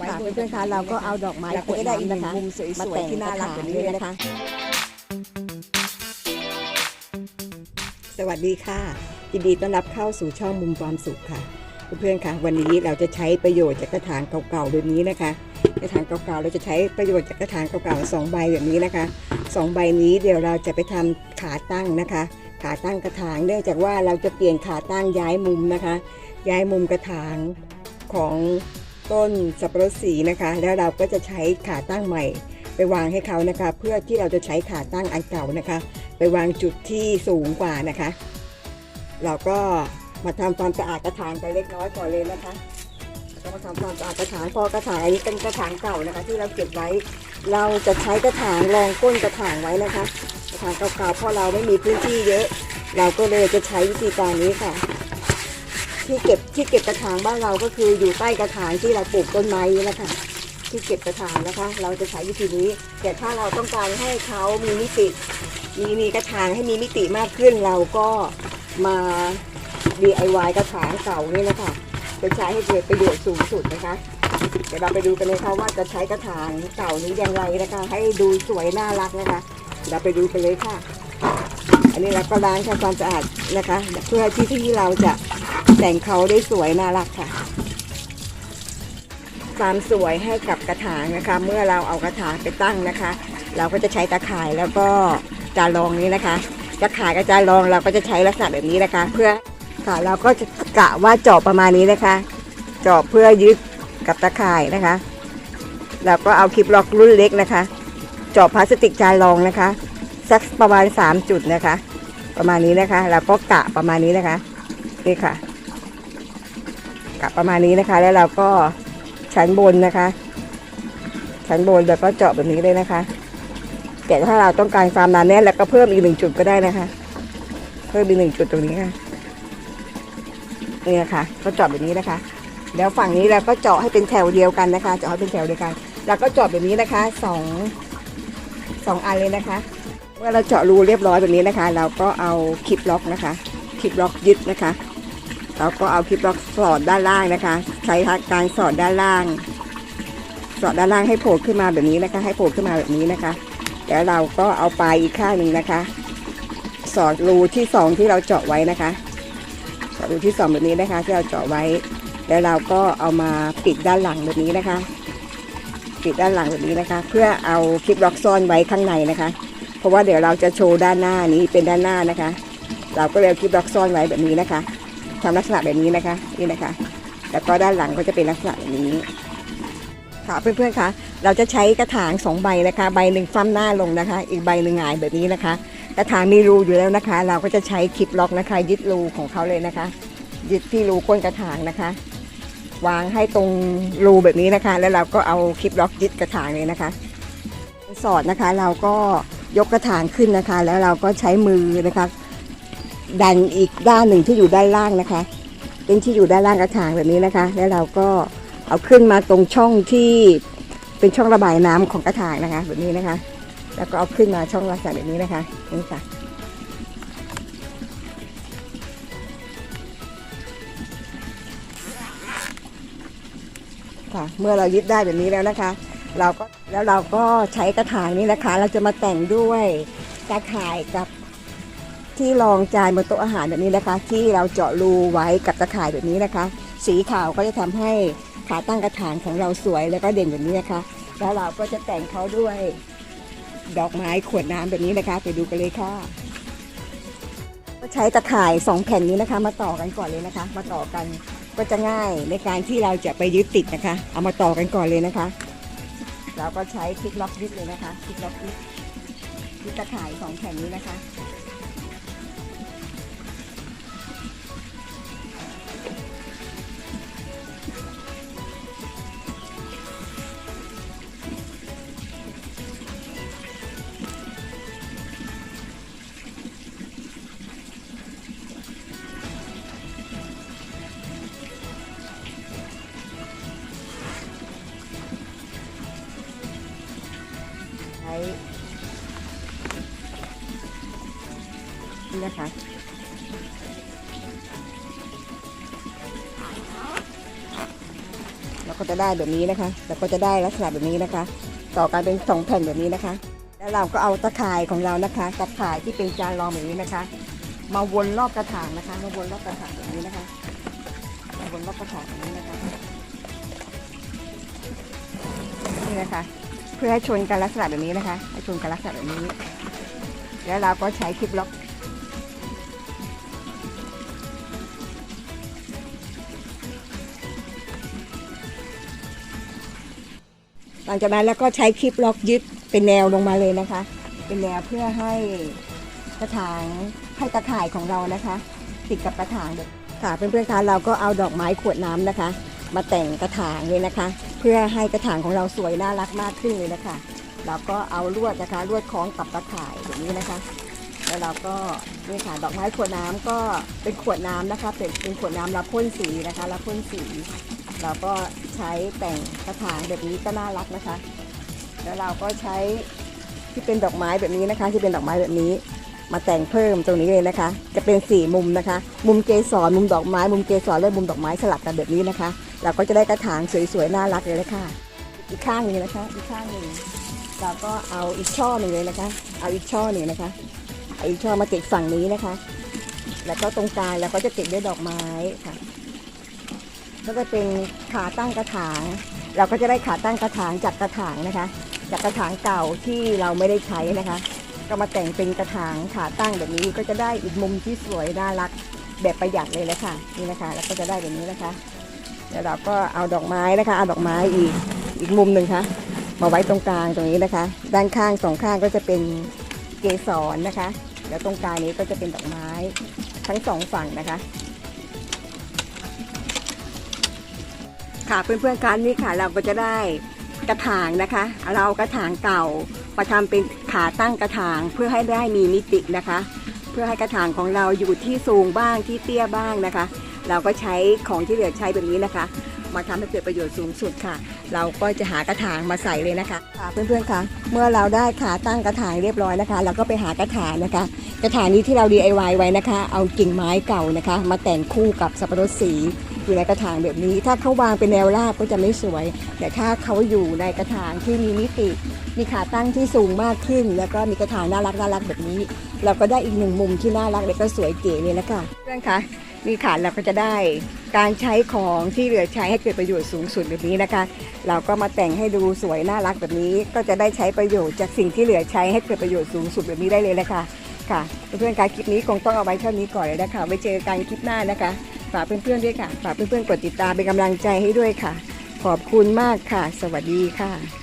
ไว้ค่ะบนเพื่อนๆคะเราก็เอาดอกไม้แล้วก็จะได้อีกหนึ่งนะคะมุมสมาวยแต่งๆที่น่ารักแบบนี้เลยนะคะ สวัสดีค่ะยินดีต้อนรับเข้าสู่ช่องมุมความสุขค่ะเพื่อนๆค่ะวันนี้เราจะใช้ประโยชน์จากกระถางเก่าๆแบบนี้นะคะ กระถางเก่าๆเราจะใช้ประโยชน์จากกระถางเก่าๆสองใบแบบนี้นะคะสองใบนี้เดี๋ยวเราจะไปทำขาตั้งนะคะ ขาตั้งกระถางเนื่องจากว่าเราจะเปลี่ยนขาตั้งย้ายมุมนะคะ ย้ายมุมกระถางของ ต้นสับปะรดสีนะคะ แล้วเราก็จะใช้ขาตั้งใหม่ ไปวางให้เขานะคะ เพื่อที่เราจะใช้ขาตั้งอันเก่านะคะ ไปวางจุดที่สูงกว่านะคะ เราก็มาทำความสะอาดกระถางกันเล็กน้อยก่อนเลยนะคะก็มาทำความสะอาดกระถางพอกระถางอันนี้เป็นกระถางเก่านะคะ ที่เราเก็บไว้ เราจะใช้กระถางรองก้นกระถางไว้นะคะ กระถางเก่าๆเพราะเราไม่มีพื้นที่เยอะ เราก็เลยจะใช้วิธีการนี้ค่ะ ที่เก็บที่เก็บกระถางบ้านเราก็คืออยู่ใต้กระถางที่เราปลูกต้นไม้นี่แหละค่ะที่เก็บกระถางนะคะ เราจะใช้วิธีนี้ แต่ถ้าเราต้องการให้เขามีมิติ มีมีกระถางให้มีมิติมากขึ้นเราก็มา DIY กระถางเก่านี่นะคะจะใช้ให้เกิดประโยชน์สูงสุดนะคะเดี๋ยวเราไปดูกันเลยค่ะว่าจะใช้กระถางเก่านี้อย่างไรนะคะ ให้ดูสวยน่ารักนะคะเราไปดูกันเลยค่ะ อันนี้เราก็ล้างทำความสะอาดนะคะ เพื่อที่ที่เราจะ แต่งเขาได้สวยน่ารักค่ะ ความสวยให้กับกระถางนะคะ เมื่อเราเอากระถางไปตั้งนะคะ เราก็จะใช้ตะข่ายแล้วก็จานรองนี้นะคะตะข่ายกับจานรองเราก็จะใช้ลักษณะแบบนี้นะคะ เพื่อค่ะเราก็จะกะว่าเจาะประมาณนี้นะคะ เจาะเพื่อยึดกับตะข่ายนะคะเราก็เอาคลิปล็อกรุ่นเล็กนะคะ เจาะพลาสติกจานรองนะคะสักประมาณ 3 จุดนะคะ ประมาณนี้นะคะ แล้วก็กะประมาณนี้นะคะ นี่ค่ะ กะประมาณนี้นะคะ แล้วเราก็ชั้นบนนะคะ ชั้นบนแล้วก็เจาะแบบนี้เลยนะคะ แต่ถ้าเราต้องการความหนาแน่นแล้วก็เพิ่มอีกหนึ่งจุดก็ได้นะคะ เพิ่มอีกหนึ่งจุดตรงนี้ค่ะนี่นะคะก็เจาะแบบนี้นะคะ แล้วฝั่งนี้เราก็เจาะให้เป็นแถวเดียวกันนะคะเจาะให้เป็นแถวเดียวกัน แล้วก็เจาะแบบนี้นะคะสองสองอันเลยนะคะ เมื่อเราเจาะรูเรียบร้อยแบบนี้นะคะ เราก็เอาคลิปล็อกนะคะคลิปล็อกยึดนะคะ เราก็เอาคลิปล็อกสอดด้านล่างนะคะ ใช้การสอดด้านล่าง สอดด้านล่างให้โผล่ขึ้นมาแบบนี้นะคะ ให้โผล่ขึ้นมาแบบนี้นะคะ แล้วเราก็เอาปลายอีกข้างหนึ่งนะคะ สอดรูที่สองที่เราเจาะไว้นะคะ สอดรูที่สองแบบนี้นะคะ ที่เราเจาะไว้ แล้วเราก็เอามาปิดด้านหลังแบบนี้นะคะ ปิดด้านหลังแบบนี้นะคะ เพื่อเอาคลิปล็อกซ่อนไว้ข้างในนะคะ เพราะว่าเดี๋ยวเราจะโชว์ด้านหน้านี้เป็นด้านหน้านะคะ เราก็เลยเอาคลิปล็อกซ่อนไว้แบบนี้นะคะ ทำลักษณะแบบนี้นะคะนี่นะคะ แล้วก็ด้านหลังก็จะเป็นลักษณะแบบนี้ค่ะเพื่อนๆคะเราจะใช้กระถางสองใบนะคะ ใบหนึ่งฟั่มหน้าลงนะคะ อีกใบหนึ่งหงายแบบนี้นะคะ กระถางมีรูอยู่แล้วนะคะ เราก็จะใช้คลิปล็อกนะคะ ยึดรูของเขาเลยนะคะ ยึดที่รูก้นกระถางนะคะ วางให้ตรงรูแบบนี้นะคะ แล้วเราก็เอาคลิปล็อกยึดกระถางเลยนะคะ สอดนะคะเราก็ยกกระถางขึ้นนะคะ แล้วเราก็ใช้มือนะคะ ดันอีกด้านหนึ่งที่อยู่ด้านล่างนะคะ เป็นที่อยู่ด้านล่างกระถางแบบนี้นะคะ แล้วเราก็เอาขึ้นมาตรงช่องที่เป็นช่องระบายน้ำของกระถางนะคะ แบบนี้นะคะ แล้วก็เอาขึ้นมาช่องลักษณะแบบนี้นะคะนี่ค่ะค่ะเมื่อเรายึดได้แบบนี้แล้วนะคะ เราก็แล้วเราก็ใช้กระถางนี้นะคะ เราจะมาแต่งด้วยตาข่ายกับ ที่รองจานบนโต๊ะอาหารแบบนี้นะคะ ที่เราเจาะรูไว้กับตะข่ายแบบนี้นะคะ สีขาวก็จะทำให้ขาตั้งกระถางของเราสวยแล้วก็เด่นแบบนี้นะคะ แล้วเราก็จะแต่งเขาด้วยดอกไม้ขวดน้ำแบบนี้นะคะ ไปดูกันเลยค่ะก็ใช้ตะข่ายสองแผ่นนี้นะคะ มาต่อกันก่อนเลยนะคะ มาต่อกันก็จะง่ายในการที่เราจะไปยึดติดนะคะ เอามาต่อกันก่อนเลยนะคะ เราก็ใช้คลิกล็อกยึดเลยนะคะคลิกล็อกยึดยึดตะข่ายสองแผ่นนี้นะคะ ช้นี่นะคะแล้วก็จะได้แบบนี้นะคะเราก็จะได้ลักษณะแบบนี้นะคะ ต่อกันเป็นสองแผ่นแบบนี้นะคะ แล้วเราก็เอาตะข่ายของเรานะคะตะข่ายที่เป็นจานรองแบบนี้นะคะ มาวนรอบกระถางนะคะ มาวนรอบกระถางแบบนี้นะคะมาวนรอบกระถางแบบนี้นะคะนี่นะคะ เพื่อให้ชนกันลักษณะแบบนี้นะคะ ให้ชนกันลักษณะแบบนี้ แล้วเราก็ใช้คลิปล็อก หลังจากนั้นแล้วก็ใช้คลิปล็อกยึดเป็นแนวลงมาเลยนะคะ เป็นแนวเพื่อให้กระถางให้ตะข่ายของเรานะคะ ติดกับกระถางเลยค่ะเพื่อนๆคะเราก็เอาดอกไม้ขวดน้ำนะคะ มาแต่งกระถางเลยนะคะ เพื่อให้กระถางของเราสวยน่ารักมากขึ้นเลยนะคะเราก็เอาลวดนะคะลวดคล้องกับตะข่ายแบบนี้นะคะ แล้วเราก็นี่ค่ะดอกไม้ขวดน้ำก็เป็นขวดน้ำนะคะ เป็นเป็นขวดน้ำเราพ่นสีนะคะเราพ่นสี เราก็ใช้แต่งกระถางแบบนี้ก็น่ารักนะคะ แล้วเราก็ใช้ที่เป็นดอกไม้แบบนี้นะคะ ที่เป็นดอกไม้แบบนี้มาแต่งเพิ่มตรงนี้เลยนะคะ จะเป็นสี่มุมนะคะ มุมเกสรมุมดอกไม้ มุมเกสรและมุมดอกไม้สลับกันแบบนี้นะคะ เราก็จะได้กระถางสวยๆน่ารักเลยเลยค่ะอีกข้างหนึ่งนะคะ อีกข้างหนึ่งเราก็เอาอีกช่อหนึ่งเลยนะคะ เอาอีกช่อหนึ่งนะคะเอาอีกช่อมาติดฝั่งนี้นะคะ แล้วก็ตรงกลางเราก็จะติดด้วยดอกไม้ค่ะก็จะเป็นขาตั้งกระถาง เราก็จะได้ขาตั้งกระถางจากกระถางนะคะ จากกระถางเก่าที่เราไม่ได้ใช้นะคะ ก็มาแต่งเป็นกระถางขาตั้งแบบนี้ก็จะได้อีกมุมที่สวยน่ารักแบบประหยัดเลยนะคะนี่นะคะ แล้วก็จะได้แบบนี้นะคะ แล้วเราก็เอาดอกไม้นะคะเอาดอกไม้อีกอีกมุมหนึ่งค่ะมาไว้ตรงกลางตรงนี้นะคะ ด้านข้างสองข้างก็จะเป็นเกสรนะคะ แล้วตรงกลางนี้ก็จะเป็นดอกไม้ทั้งสองฝั่งนะคะ ค่ะเพื่อนๆกันนี่ค่ะเราก็จะได้กระถางนะคะ เราเอากระถางเก่ามาทำเป็นขาตั้งกระถางเพื่อให้ได้มีมิตินะคะ เพื่อให้กระถางของเราอยู่ที่สูงบ้างที่เตี้ยบ้างนะคะ เราก็ใช้ของที่เหลือใช้แบบนี้นะคะ มาทำให้เกิดประโยชน์สูงสุดค่ะ เราก็จะหากระถางมาใส่เลยนะคะค่ะเพื่อนๆคะเมื่อเราได้ขาตั้งกระถางเรียบร้อยนะคะ เราก็ไปหากระถางนะคะ กระถางนี้ที่เรา DIY ไว้นะคะ เอากิ่งไม้เก่านะคะ มาแต่งคู่กับสับปะรดสีอยู่ในกระถางแบบนี้ ถ้าเขาวางเป็นแนวราบก็จะไม่สวย แต่ถ้าเขาอยู่ในกระถางที่มีมิติ มีขาตั้งที่สูงมากขึ้น แล้วก็มีกระถางน่ารักน่ารักแบบนี้ เราก็ได้อีกหนึ่งมุมที่น่ารักและก็สวยเก๋เลยละค่ะเพื่อนคะ นี่ค่ะเราก็จะได้การใช้ของที่เหลือใช้ให้เกิดประโยชน์สูงสุดแบบนี้นะคะ เราก็มาแต่งให้ดูสวยน่ารักแบบนี้ ก็จะได้ใช้ประโยชน์จากสิ่งที่เหลือใช้ให้เกิดประโยชน์สูงสุดแบบนี้ได้เลยละคะค่ะเพื่อนๆคะคลิปนี้คงต้องเอาไว้เท่านี้ก่อนเลยนะคะไว้เจอกันคลิปหน้านะคะฝากเพื่อนๆด้วยค่ะฝากเพื่อนๆกดติดตามเป็นกำลังใจให้ด้วยค่ะ ขอบคุณมากค่ะ สวัสดีค่ะ